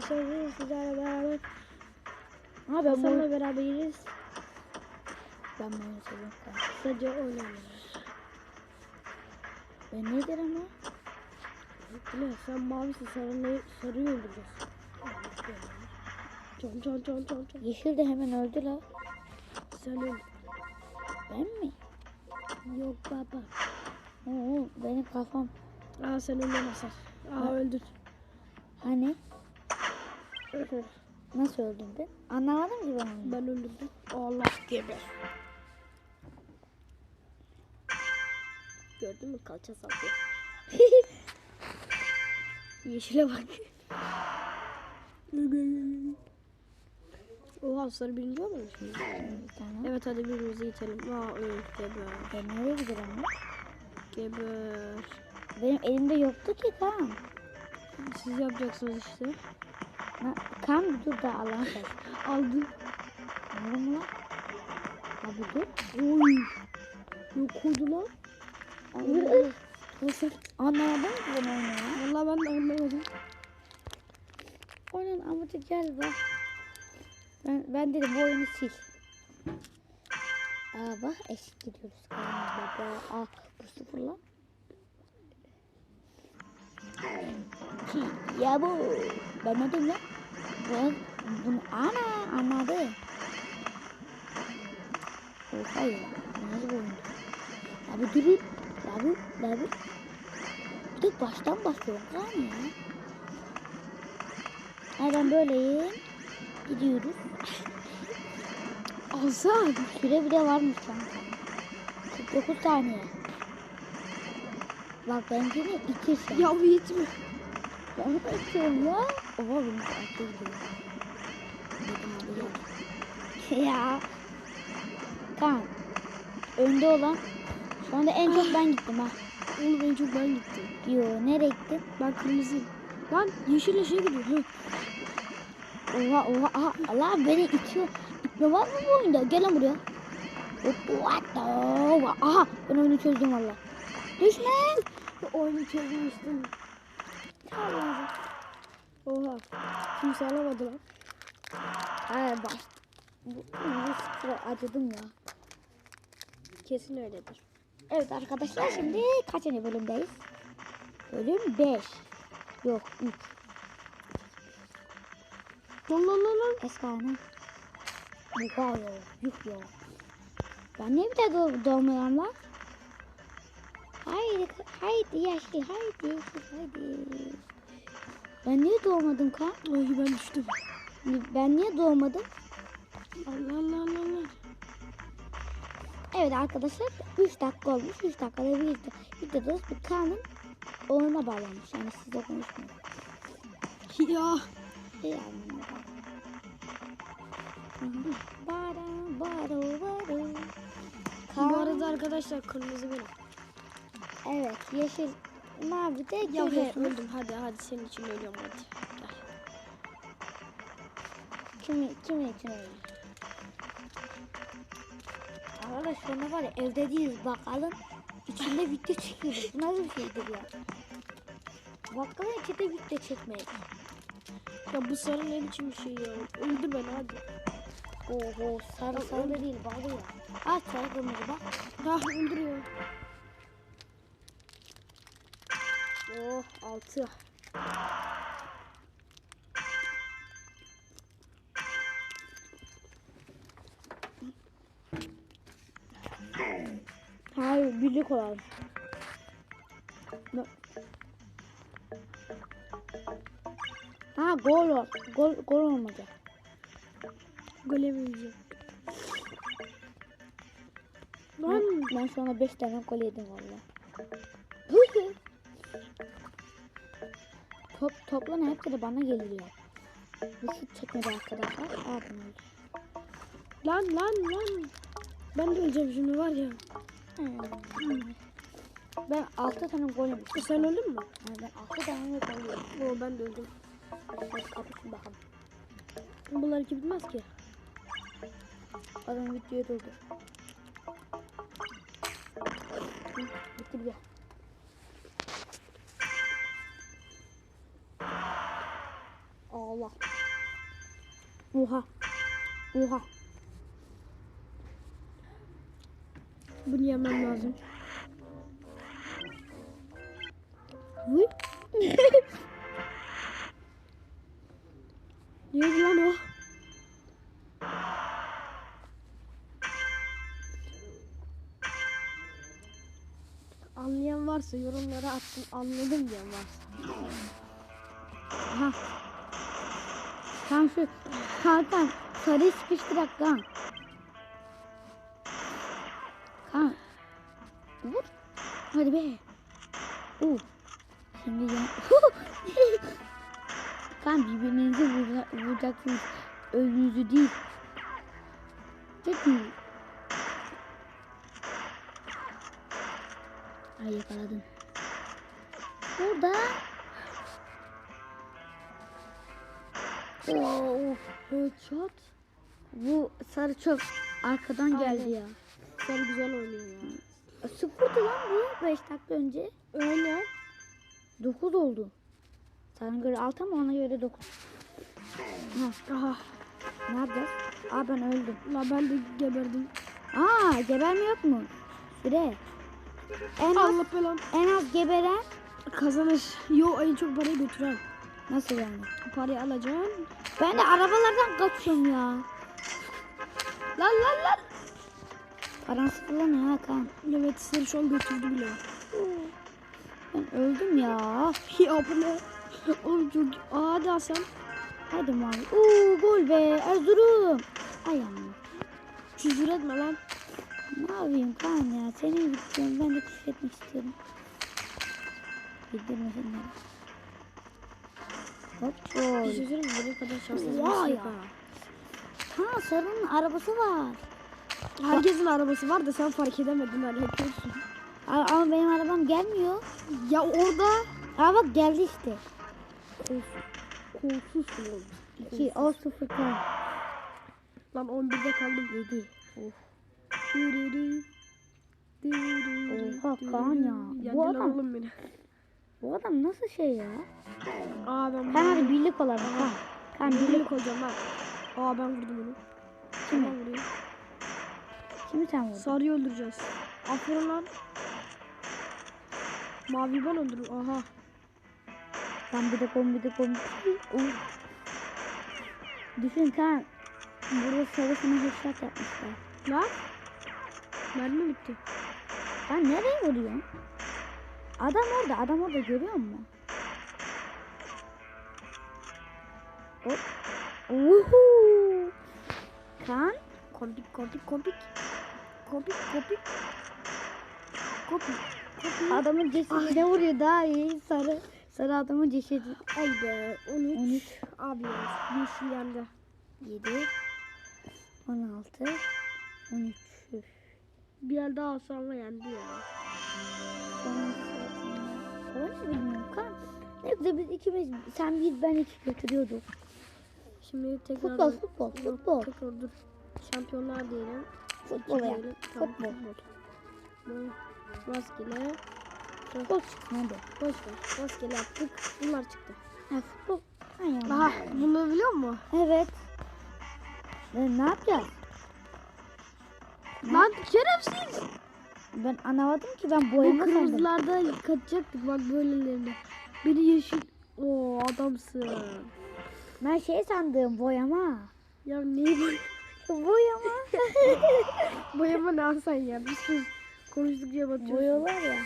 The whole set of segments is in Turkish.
Sevgili sizlerle beraber Ha ben Hasan'la beraberiz. ben bunu seviyorum. Sadece oynamıyoruz. Ben nedir ama? Bile sen mavisin sarıyı, sarıyı öldüreceğiz. Can can can can can. Yeşil de hemen öldü la. Sen öl. Ben mi? Yok baba. Oo, benim kafam. Aa sen öldürmezsen. Aa öldür. Hani? Nasıl öldüm ben? Anlamadım ki ben onu. Ben öldürdüm. Allah geber. Gördün mü kalça sallıyor. Yeşile bak. Oha sarı birinci olmamış mı? Tamam. Evet hadi birbirimizi itelim. Aa öl geber. Ben nereye gidiyorum ama? Geber. Benim elimde yoktu ki kan. Siz yapacaksınız işte. Ha, kan dur da Allah'ın seversen. Aldım. Anladın mı lan? Abi dur. Oy. Yok oldu lan. Abi, Nasıl? Anlamadın mı ben onu ya? Vallahi ben de anlamadım. Onun amacı gel bak. Ben, ben dedim bu oyunu sil. Aa bak eşit gidiyoruz. Baba. Aa bu sıfır lan. Ki, ya bu. Ben ne diyeyim lan? Ben bunu ana anladım. Oha ya. Nasıl bu oyundu? Abi durun. Abi, abi. Bir de baştan başlıyorum. Kan ya. Ay ben böyleyim. Gidiyoruz. Alsan. Süre bile varmış kanka. 49 saniye. Bak benimkini itirsen. Ya bu. Ben de itiyorum ya. Gel. ya. Kan. Önde olan. Şu anda en çok ben gittim ha. Oğlum en çok ben gittim. Yo nereye gittin? Ben kırmızıyım. Lan yeşil şey gidiyor. Oha oha aha Allah beni itiyor. İtme var mı bu oyunda? Gel lan buraya. What the Aha ben oyunu çözdüm valla. Düşme. Oyunu çözmüştüm. Allah. Oha. Kimse alamadı lan. Hayır bak. Bu, bu sıfıra acıdım ya. Kesin öyledir. Evet arkadaşlar şimdi kaçıncı bölümdeyiz? Bölüm 5. Yok 3. Lan lan lan lan. Eskane. Oha ya. Yuh ya. Ben niye bir daha doğ doğmuyorum lan? Haydi, haydi yaşlı, haydi, haydi. Ben niye doğmadım kan? Ay ben düştüm. Ben niye doğmadım? Allah Allah Allah Allah. Evet arkadaşlar 3 dakika olmuş. 3 dakikada bir video. Videoda bir kanın oyuna bağlanmış. Yani size konuşmuyorum. Ya. Yani. Bara bara bara. Bu arada arkadaşlar kırmızı benim. Evet yeşil mavi de Ya öldüm. Hadi hadi senin için ölüyorum hadi. Gel. Kimi, kimi için öyle? Arkadaşlar ne var ya evde değiliz bakalım. İçinde video çekiyoruz. Bu nasıl bir şeydir ya? Bakkalın içinde video çekmeyiz. Ya bu sarı ne biçim bir şey ya. Öldü beni hadi. Oho sarı sarı değil bağlı ya. Ha sarı kırmızı bak. Ha öldürüyor. Oh altı. Hayır birlik olalım. Ha gol ol. Gol, gol olmadı. Gole vereceğim. Ben, ben şu anda 5 tane gol yedim valla. Top, toplan hepsi de bana geliyor. Bu şut çekmedi arkadaşlar. Bunu öldü. lan lan lan. Ben de öleceğim şimdi var ya. Hmm. Ben 6 tane gol yemiştim. E, sen öldün mü? Yani ben 6 tane gol yedim. Oo ben de öldüm. Hadi kapışın bakalım. Bunlar iki bitmez ki. Adam videoyu durdur. Bitti bir. Allah. Oha. Oha. Bunu yemem lazım. Neydi lan o? Anlayan varsa yorumlara attım. Anladım diyen varsa. Aha. Kan şu. Hakan. Sarıyı sıkıştırak kan. Kan. Vur. Hadi be. Uh. Şimdi ya. kan birbirinizi vura- vuracaksınız. Önünüzü değil. Çok iyi. Ay yakaladın. Burada. Oo, headshot. Bu sarı çok arkadan geldi Aynen. ya. Sen güzel oynuyor ya. Sıfırdı lan bu 5 dakika önce. Öyle. 9 oldu. Sana göre 6 ama ona göre 9. Ha, Aha. ne yapacağız? Aa ben öldüm. La ben de geberdim. Aa geberme yok mu? Süre. En az, Allah belanı. en az geberen Kazanır. Yo en çok parayı götüren. Nasıl yani? Parayı alacaksın. Ben de arabalardan kaçıyorum ya. Lan lan lan. Paran sıfırlanıyor Hakan. Evet seni an götürdü bile. Ben öldüm ya. Ya bu ne? Oğlum çok... Hadi Hasan. Hadi mavi. Oo gol be Erzurum. Ay amma. Küfür etme lan. Ne yapayım kan ya? Seni bitiyorum. Ben de küfür etmek istiyorum. Bildirme şunları. Gol. şey mi? Benim kadar şanssız Vay ya. Ha sarının arabası var. Herkesin arabası var da sen fark edemedin hani yapıyorsun. A- Ama benim arabam gelmiyor. Ya orada Aa bak geldi işte. kolsuzsun oğlum. 2 o 0 kan. Lan 11'de kaldım. 7. Of. Oha. Kaan ya. Bu adam- oğlum beni. Bu adam nasıl şey ya? Aa ben Kan hadi birlik olalım. Kan. Kan birlik. Birlik olacağım lan. Aa ben vurdum onu. Kimi? Ben vurayım. Kimi sen vurdun? Sarıyı öldüreceğiz. Aferin lan. Mavi ben öldürürüm. Aha. Ben bir de kom bir de kom. Uy. Düşün kan. Burada sarısına headshot yapmışlar. Lan. Mermi bitti. Ben nereye vuruyorsun? Adam orada, adam orada görüyor musun? Hop. Uhu. Kan, Kompik kompik kompik. Kompik kompik. Kompik. Kompik. adamın cesedine vuruyor daha iyi. Sarı, sarı adamın cesedi. Ay be 13. 13, Abi ya. Yeşil yendi. 7, 16, 13. Üf. Bir el daha sonra yendi ya. Sonra. Güzel biz ikimiz, sen bir ben iki götürüyorduk. Şimdi tekrar Futbol, futbol, futbol. Tekrar dur. Şampiyonlar diyelim. Futbol yap. diyelim. Tamam, Futbol. Bu Rastgele. Futbol çıksın hadi. Boş ver. Rastgele yaptık. Bunlar çıktı. Ha, futbol. Ay ya. Aha bunu biliyor musun? Evet. E, ne yapacağız? Lan şerefsiz. Ben anlamadım ki ben boyama sandım. kırmızılarda kaçacaktık bak böylelerine. Biri yeşil. Oo adamsın. Ben şey sandım boyama. Ya neyi boy Boyama. boyama ne Hasan ya? Bir sus. Konuştukça batıyorsun. Boyalar ya.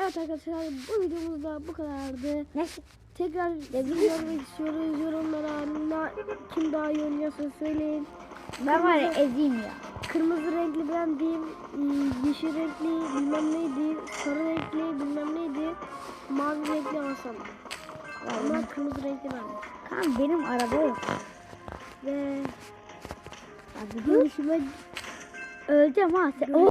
Evet arkadaşlar bu videomuzda bu kadardı. Neyse. Tekrar görmek istiyoruz. Yorumlara kim daha iyi oynuyorsa söyleyin. Ben var ya ezeyim ya. Kırmızı renkli ben diyeyim. ıı, Yeşil renkli bilmem neydi. Sarı renkli bilmem neydi. Mavi renkli Hasan. Ama kırmızı renkli ben. Kan benim araba yok. Ve Abi görüşüme Öleceğim ha. Sen...